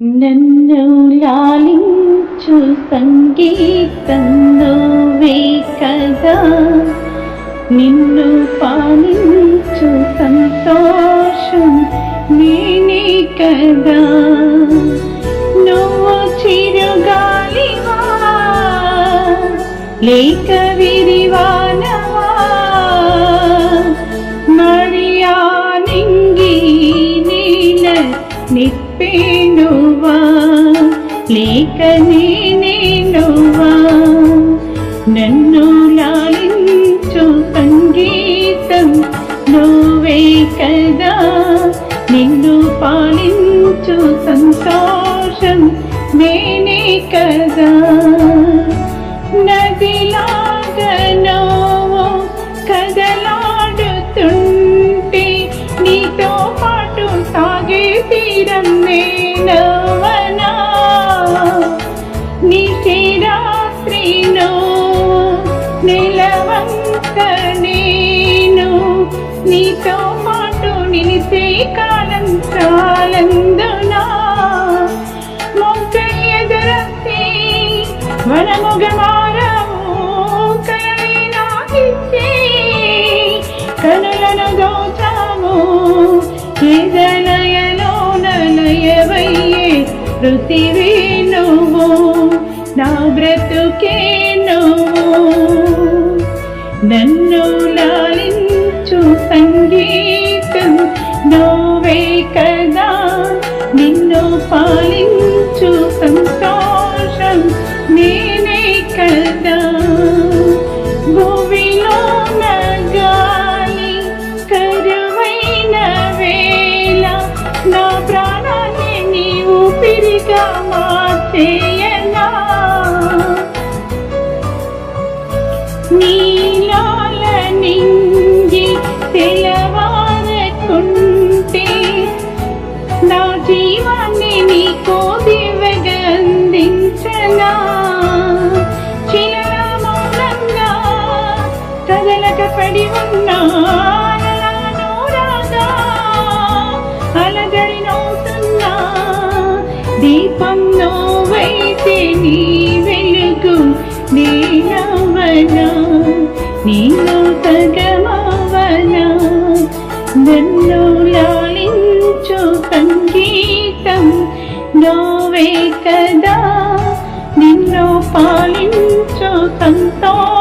నన్ను లాలించు సంగీతం నువ్వే కదా నిన్ను పాలించు సంతోషం నేనే కదా నువ్వు చిరుగాలివా లేక విరివానవా మరియా నింగి నీల నిప్పేనువా లేక నేనేనువా నన్ను లాలించు సంగీతం నువ్వే కదా. నిన్ను పాలించు సంతోషం నేనే కదా. నిలవంక నేను నీతో పాటు నిలిచే కాలం చాలందునా మొగ్గ ఎదురస్తే వనముగమారము కలలే నాకిచ్చే కనులను దోచాము. హృదయలో నలయవయ్యే పృథివీ నువ్వు. నా బ్రతుకే నన్ను లాలించు సంగీతం నోవే కదా. నిన్ను పాలించు సంతోషం నేనే కదా. భూమిలో గాలి కరువైన వేళ నా ప్రాణాన్ని నీవు పిరిగా మార్చేయనా. నీ నింగి తెలవారకుంటే నా జీవాన్ని నీకో దివ్యగందించనా చిలల మౌనంగా కదలక పడి ఉన్నా దీపం నోవైతే నీ వెలుగు నీలవనా నీలో నన్ను లాలించు సంగీతం. నోవే కదా నిన్ను పాలించు సంతోషం